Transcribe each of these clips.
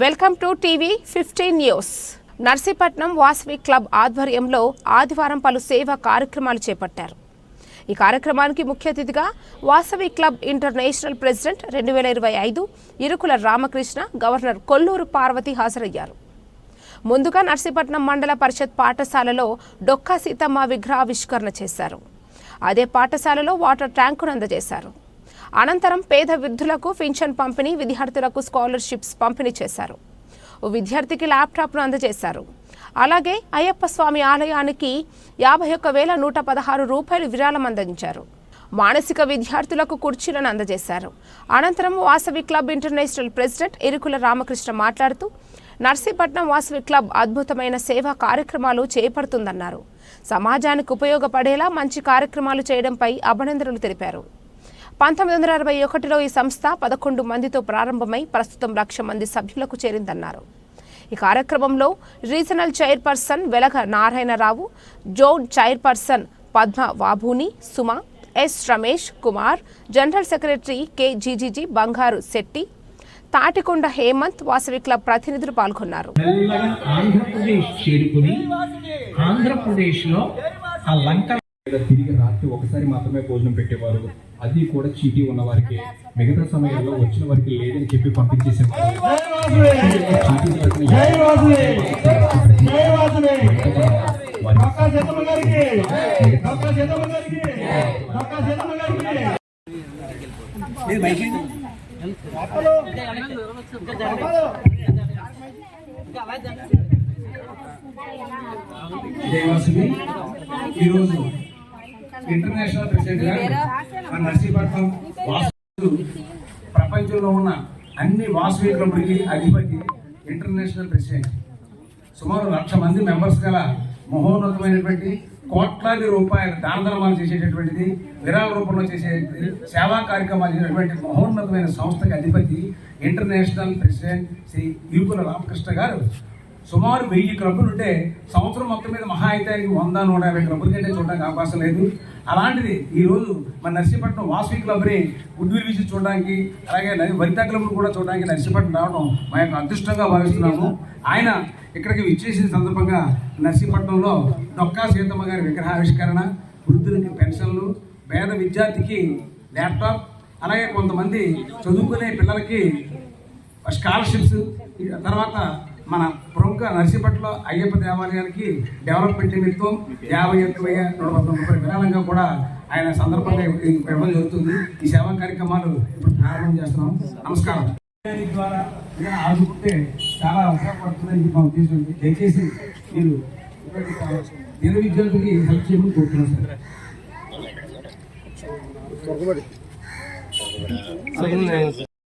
Welcome to TV fifteen news. Narsipatnam Vasavi club ఆధ్వర్యంలో ఆదివారం పలు సేవా కార్యక్రమాలు చేపట్టారు. ఈ కార్యక్రమానికి ముఖ్య అతిథిగా వాసవి క్లబ్ ఇంటర్నేషనల్ ప్రెసిడెంట్ రెండు వేల ఇరవై ఐదు ఇరుకుల రామకృష్ణ గవర్నర్ కొల్లూరు పార్వతి హాజరయ్యారు. ముందుగా నర్సీపట్నం మండల పరిషత్ పాఠశాలలో డొక్కా సీతమ్మ విగ్రహావిష్కరణ చేశారు. అదే పాఠశాలలో వాటర్ ట్యాంకును అందజేశారు. అనంతరం పేద వృద్ధులకు పింఛన్ పంపిణీ విద్యార్థులకు స్కాలర్షిప్స్ పంపిణీ చేశారు. విద్యార్థికి ల్యాప్టాప్ను అందజేశారు. అలాగే అయ్యప్ప స్వామి ఆలయానికి యాభై ఒక్క వేల నూట పదహారు రూపాయలు విరాళం అందించారు. మానసిక విద్యార్థులకు కుర్చీలను అందజేశారు. అనంతరం Vasavi club international president Irukula Ramakrishna మాట్లాడుతూ నర్సీపట్నం వాసవి క్లబ్ అద్భుతమైన సేవా కార్యక్రమాలు చేపడుతుందన్నారు. సమాజానికి ఉపయోగపడేలా మంచి కార్యక్రమాలు చేయడంపై అభినందనలు తెలిపారు. పంతొమ్మిది వందల అరవై ఒకటిలో ఈ సంస్థ పదకొండు మందితో ప్రారంభమై ప్రస్తుతం లక్ష మంది సభ్యులకు చేరిందన్నారు. ఈ కార్యక్రమంలో regional chairperson Velaga Narayanarao zone chairperson Padma వాభూని Suma S Ramesh Kumar general secretary K జీజీజీ Bangaru Shetty Tatikonda Hemanth Vasavi club ప్రతినిధులు పాల్గొన్నారు. ఆంధ్రప్రదేశ్ చేరుకుని ఆంధ్రప్రదేశ్లో ఆ లంక లేదా తిరిగి రాత్రి ఒకసారి మాత్రమే భోజనం పెట్టేవారు. అది కూడా చీటీ ఉన్న వారికి మిగతా సమయాల్లో వచ్చిన వారికి లేదని చెప్పి పంపించేసేవారు. దేవాసుని ఈరోజు ఇంటర్నేషనల్ ప్రెసిడెంట్ గారు మన నర్సీపట్నం వాసు ప్రపంచంలో ఉన్న అన్ని వాసవి క్లబ్లకి అధిపతి ఇంటర్నేషనల్ ప్రెసిడెంట్. సుమారు లక్ష మంది మెంబర్స్ గల మహోన్నతమైనటువంటి కోట్లాది రూపాయల దాన ధర్మాలు చేసేటటువంటిది విరాళ రూపంలో చేసే సేవా కార్యక్రమాలు చేసేటువంటి మహోన్నతమైన సంస్థకి అధిపతి ఇంటర్నేషనల్ ప్రెసిడెంట్ శ్రీ ఇరుకుల రామకృష్ణ గారు. సుమారు వెయ్యి క్లబ్బులు ఉంటే సంవత్సరం మొత్తం మీద మహా అయితే వంద నూట యాభై క్లబ్బుల కంటే చూడడానికి అవకాశం లేదు. అలాంటిది ఈరోజు మన నర్సీపట్నం వాసవి క్లబ్ని గుడ్విల్ విజిట్ చూడడానికి అలాగే నది వరిత క్లబ్ను కూడా చూడడానికి నర్సీపట్నం రావడం మా యొక్క అదృష్టంగా భావిస్తున్నాము. ఆయన ఇక్కడికి విచ్చేసిన సందర్భంగా నర్సీపట్నంలో డొక్కా సీతమ్మ గారి విగ్రహావిష్కరణ వృద్ధులకి పెన్షన్లు పేద విద్యార్థికి ల్యాప్టాప్ అలాగే కొంతమంది చదువుకునే పిల్లలకి స్కాలర్షిప్స్ తర్వాత మన ప్రముఖ నర్సీపట్ల అయ్యప్ప దేవాలయానికి డెవలప్మెంట్ నిమిత్తం యాభై ఒక్క వెయ్యి నూట పదకొండు విరాళంగా కూడా ఆయన సందర్భంగా ఇవ్వడం జరుగుతుంది. ఈ సేవా కార్యక్రమాలు ఇప్పుడు ప్రారంభం చేస్తున్నాం. నమస్కారం. దాని ద్వారా ఆదుకుంటే చాలా ఉపయోగపడుతుందని మా ఉద్దేశం ఉంది దయచేసి మీరు పేద విద్యార్థులకి హెల్ప్ చేయమని కోరుతున్నాం సార్.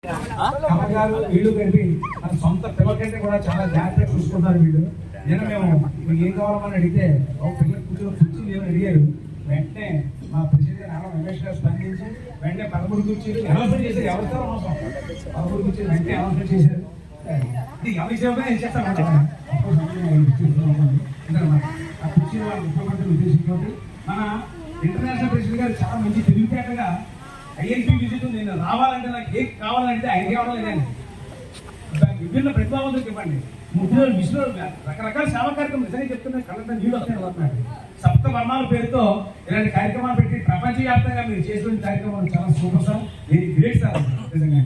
కమ్మగారు వీళ్ళు కలిపి తన సొంత పిల్లల కంటే కూడా చాలా జాగ్రత్తగా చూసుకుంటారు వీళ్ళు. నేను మేము మీకు ఏం కావాలని అడిగితే ఒక పిల్లలు కూర్చొని కుర్చీ లేవని అడిగారు. వెంటనే మా ప్రెసిడెంట్ నారా రమేష్ గారు స్పందించి వెంటనే పదమూడు కుర్చీలు అనౌన్స్మెంట్ చేశారు. ఎవరితో అవసరం పదమూడు కుర్చీలు వెంటనే అనౌన్స్మెంట్ చేశారు. ఇది ఎవరి సేవగా ఏం చేస్తాం ఆ కుర్చీ వాళ్ళు ఉపయోగపడుతున్న ఉద్దేశంతో మన ఇంటర్నేషనల్ ప్రెసిడెంట్ గారు చాలా మంచి తెలివితేటగా ఐఎన్పి విజిట్ నేను రావాలంటే నాకు ఏం కావాలంటే ఆయన కావాలని విభిన్న ప్రతిభావంతులకు ఇవ్వండి. ముద్దులు విష్ణు రకరకాల సేవా కార్యక్రమం నిజంగా చెప్తున్నా కళ్ళంతా నీళ్ళు వస్తాయి వస్తున్నాడు సప్త వర్ణాల పేరుతో ఇలాంటి కార్యక్రమాలు పెట్టి ప్రపంచవ్యాప్తంగా మీరు చేసిన కార్యక్రమాలు చాలా సూపర్ సార్. నేను గ్రేట్ సార్. నిజంగా.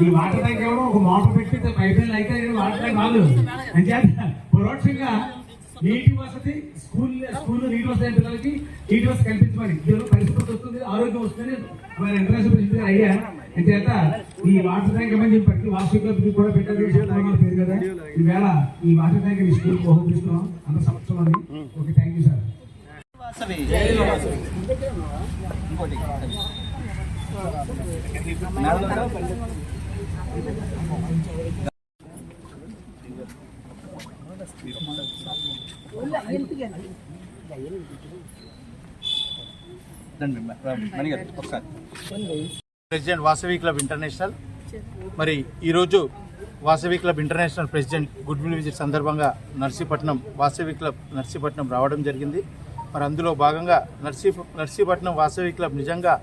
ఈ వాటర్ ట్యాంక్ ఇవ్వడం ఒక మోటార్ పెట్టి పైప్ లైన్ అయితే వాటర్ ట్యాంక్ కాదు అని అంచేత పరోక్షంగా నీటి వసతి స్కూల్ స్కూల్ నీటి వసతి అయిన పిల్లలకి నీటి వసతి కల్పించమని. దీనిలో పరిస్థితి వస్తుంది ఆరోగ్యం వస్తుంది మన ఇంటర్నేషనల్ ప్రెసిడెంట్ అయ్యా అంచేత ఈ వాటర్ ట్యాంక్ ఏమని చెప్పి ప్రతి క్లబ్ కూడా పెట్టారు పేరు కదా. ఈవేళ ఈ వాటర్ ట్యాంక్ మీ స్కూల్ బహుకరిస్తున్నాం అంత సంవత్సరం okay thank you sir president Vasavi club international. మరి ఈరోజు Vasavi club international president good will visit సందర్భంగా నర్సీపట్నం వాసవి క్లబ్ నర్సీపట్నం రావడం జరిగింది. మరి అందులో భాగంగా నర్సీ నర్సీపట్నం వాసవి క్లబ్ నిజంగా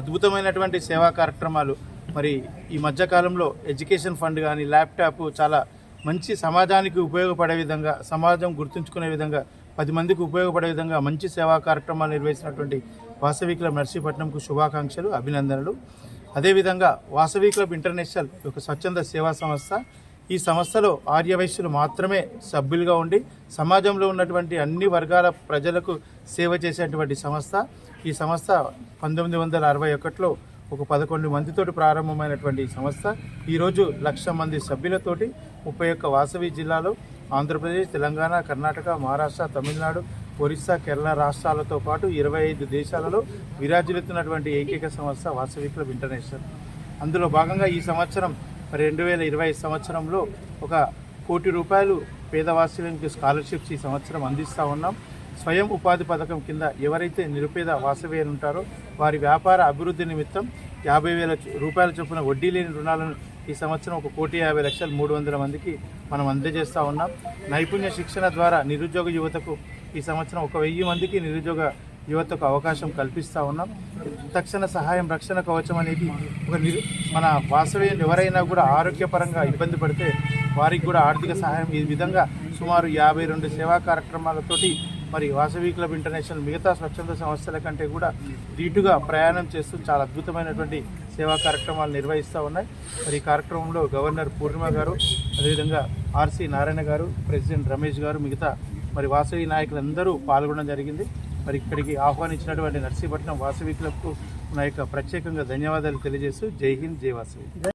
అద్భుతమైనటువంటి సేవా కార్యక్రమాలు. మరి ఈ మధ్యకాలంలో ఎడ్యుకేషన్ ఫండ్ కానీ ల్యాప్టాప్ చాలా మంచి సమాజానికి ఉపయోగపడే విధంగా సమాజం గుర్తుంచుకునే విధంగా పది మందికి ఉపయోగపడే విధంగా మంచి సేవా కార్యక్రమాలు నిర్వహించినటువంటి వాసవి క్లబ్ నర్సీపట్నంకు శుభాకాంక్షలు అభినందనలు. అదేవిధంగా వాసవి క్లబ్ ఇంటర్నేషనల్ ఒక స్వచ్ఛంద సేవా సంస్థ. ఈ సంస్థలో ఆర్యవైశ్యులు మాత్రమే సభ్యులుగా ఉండి సమాజంలో ఉన్నటువంటి అన్ని వర్గాల ప్రజలకు సేవ చేసేటువంటి సంస్థ. ఈ సంస్థ పంతొమ్మిది వందల అరవై ఒకటిలో ఒక పదకొండు మందితోటి ప్రారంభమైనటువంటి ఈ సంస్థ ఈరోజు లక్ష మంది సభ్యులతోటి ముప్పై ఒక్క వాసవి జిల్లాలో ఆంధ్రప్రదేశ్ తెలంగాణ కర్ణాటక మహారాష్ట్ర తమిళనాడు ఒరిస్సా కేరళ రాష్ట్రాలతో పాటు ఇరవై ఐదు దేశాలలో విరాజిల్లుతున్నటువంటి ఏకైక సంస్థ వాసవి క్లబ్ ఇంటర్నేషనల్. అందులో భాగంగా ఈ సంవత్సరం రెండు వేల ఇరవై సంవత్సరంలో ఒక కోటి రూపాయలు పేదవాసులకు స్కాలర్షిప్స్ ఈ సంవత్సరం అందిస్తూ ఉన్నాం. స్వయం ఉపాధి పథకం కింద ఎవరైతే నిరుపేద వాసవేలు ఉంటారో వారి వ్యాపార అభివృద్ధి నిమిత్తం యాభై వేల రూపాయల చొప్పున వడ్డీ లేని రుణాలను ఈ సంవత్సరం ఒక కోటి యాభై లక్షలు మూడు వందల మందికి మనం అందజేస్తూ ఉన్నాం. నైపుణ్య శిక్షణ ద్వారా నిరుద్యోగ యువతకు ఈ సంవత్సరం ఒక వెయ్యి మందికి నిరుద్యోగ యువతకు అవకాశం కల్పిస్తూ ఉన్నాం. తక్షణ సహాయం రక్షణ కవచం అనేది ఒక నిరు మన వాసవ్యం ఎవరైనా కూడా ఆరోగ్యపరంగా ఇబ్బంది పడితే వారికి కూడా ఆర్థిక సహాయం. ఈ విధంగా సుమారు యాభై రెండు సేవా కార్యక్రమాలతోటి మరి వాసవి క్లబ్ ఇంటర్నేషనల్ మిగతా స్వచ్ఛంద సంస్థల కంటే కూడా ధీటుగా ప్రయాణం చేస్తూ చాలా అద్భుతమైనటువంటి సేవా కార్యక్రమాలు నిర్వహిస్తూ ఉన్నాయి. మరి ఈ కార్యక్రమంలో గవర్నర్ పూర్ణిమ గారు అదేవిధంగా ఆర్సి నారాయణ గారు ప్రెసిడెంట్ రమేష్ గారు మిగతా మరి వాసవి నాయకులందరూ పాల్గొనడం జరిగింది. మరి ఇక్కడికి ఆహ్వానించినటువంటి నర్సీపట్నం వాసవి క్లబ్కు నా యొక్క ప్రత్యేకంగా ధన్యవాదాలు తెలియజేస్తూ జై హింద్ జై వాసవి.